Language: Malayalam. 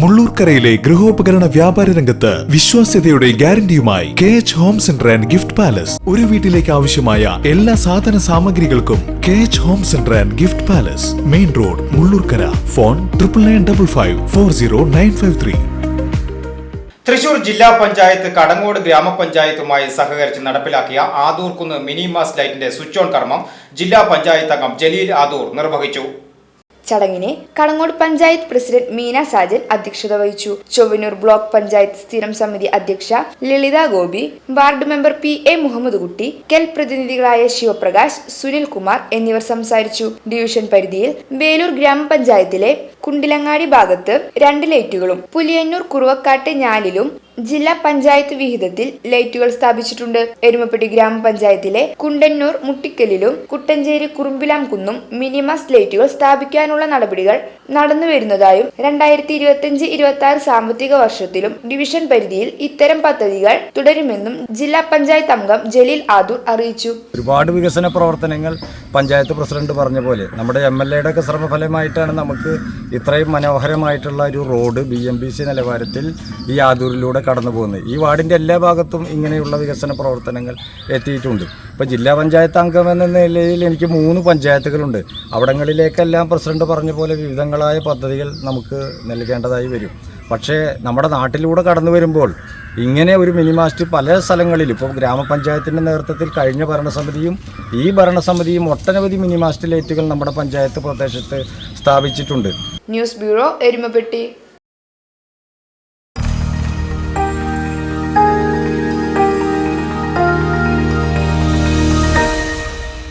മുള്ളൂർക്കരയിലെ ഗൃഹോപകരണ വ്യാപാര രംഗത്ത് വിശ്വാസ്യതയുടെ ഗ്യാരണ്ടിയുമായി K H home centre and gift palace ഒരു വീട്ടിലേക്ക് ആവശ്യമായ എല്ലാ സാധന സാമഗ്രികൾക്കും K H home centre and gift palace main road Mullurkkara. Phone triple nine double five four zero nine five three Thrissur ജില്ലാ പഞ്ചായത്ത് കടങ്ങോട് ഗ്രാമപഞ്ചായത്തുമായി സഹകരിച്ച് നടപ്പിലാക്കിയ ആദൂർക്കുന്ന് മിനി മാസ് ലൈറ്റിന്റെ സ്വിച്ച് ഓൺ കർമ്മം ജില്ലാ പഞ്ചായത്ത് അംഗം ജലീൽ ആദൂർ നിർവഹിച്ചു. ചടങ്ങിന് കടങ്ങോട് പഞ്ചായത്ത് പ്രസിഡന്റ് മീന സാജൻ അധ്യക്ഷത വഹിച്ചു. ചൊവ്വനൂർ ബ്ലോക്ക് പഞ്ചായത്ത് സ്ഥിരം സമിതി അധ്യക്ഷ Lalitha Gopi ward member P A Muhammad Kutty KEL പ്രതിനിധികളായ Sivaprakash Sunil Kumar എന്നിവർ സംസാരിച്ചു. ഡിവിഷൻ പരിധിയിൽ വേലൂർ ഗ്രാമപഞ്ചായത്തിലെ കുണ്ടിലങ്ങാടി ഭാഗത്ത് രണ്ട് ലൈറ്റുകളും പുലിയന്നൂർ കുറുവക്കാട്ട് ഞാലിലും ജില്ലാ പഞ്ചായത്ത് വിഹിതത്തിൽ ലൈറ്റുകൾ സ്ഥാപിച്ചിട്ടുണ്ട്. എരുമപ്പെട്ടി ഗ്രാമപഞ്ചായത്തിലെ കുണ്ടന്നൂർ മുട്ടിക്കലിലും കുട്ടഞ്ചേരി കുറുമ്പിലാംകുന്നും മിനിമസ് ലൈറ്റുകൾ സ്ഥാപിക്കാനുള്ള നടപടികൾ നടന്നു വരുന്നതായും രണ്ടായിരത്തി ഇരുപത്തിയഞ്ച് ഇരുപത്തി ആറ് സാമ്പത്തിക വർഷത്തിലും ഡിവിഷൻ പരിധിയിൽ ഇത്തരം പദ്ധതികൾ തുടരുമെന്നും ജില്ലാ പഞ്ചായത്ത് അംഗം ജലീൽ ആദൂർ അറിയിച്ചു. ഒരുപാട് വികസന പ്രവർത്തനങ്ങൾ പഞ്ചായത്ത് പ്രസിഡന്റ് പറഞ്ഞ പോലെ നമ്മുടെ എം എൽ എയുടെ ഒക്കെ ശ്രമഫലമായിട്ടാണ് നമുക്ക് ഇത്രയും മനോഹരമായിട്ടുള്ള ഒരു road B M B C നിലവാരത്തിൽ ഈ ആദൂരിലൂടെ കടന്നു പോകുന്നത്. ഈ വാർഡിന്റെ എല്ലാ ഭാഗത്തും ഇങ്ങനെയുള്ള വികസന പ്രവർത്തനങ്ങൾ എത്തിയിട്ടുണ്ട്. ഇപ്പോൾ ജില്ലാ പഞ്ചായത്ത് അംഗം എന്ന നിലയിൽ എനിക്ക് മൂന്ന് പഞ്ചായത്തുകളുണ്ട്. അവിടങ്ങളിലേക്കെല്ലാം പ്രസിഡന്റ് പറഞ്ഞ പോലെ വിവിധങ്ങളായ പദ്ധതികൾ നമുക്ക് നൽകേണ്ടതായി വരും. പക്ഷേ നമ്മുടെ നാട്ടിലൂടെ കടന്നു വരുമ്പോൾ ഇങ്ങനെ ഒരു മിനിമാസ്റ്റ് പല സ്ഥലങ്ങളിൽ ഇപ്പോൾ ഗ്രാമപഞ്ചായത്തിന്റെ നേതൃത്വത്തിൽ കഴിഞ്ഞ ഭരണസമിതിയും ഈ ഭരണസമിതിയും ഒട്ടനവധി മിനിമാസ്റ്റ് ലൈറ്റുകൾ നമ്മുടെ പഞ്ചായത്ത് പ്രദേശത്ത് സ്ഥാപിച്ചിട്ടുണ്ട്. News bureau Erumapetty.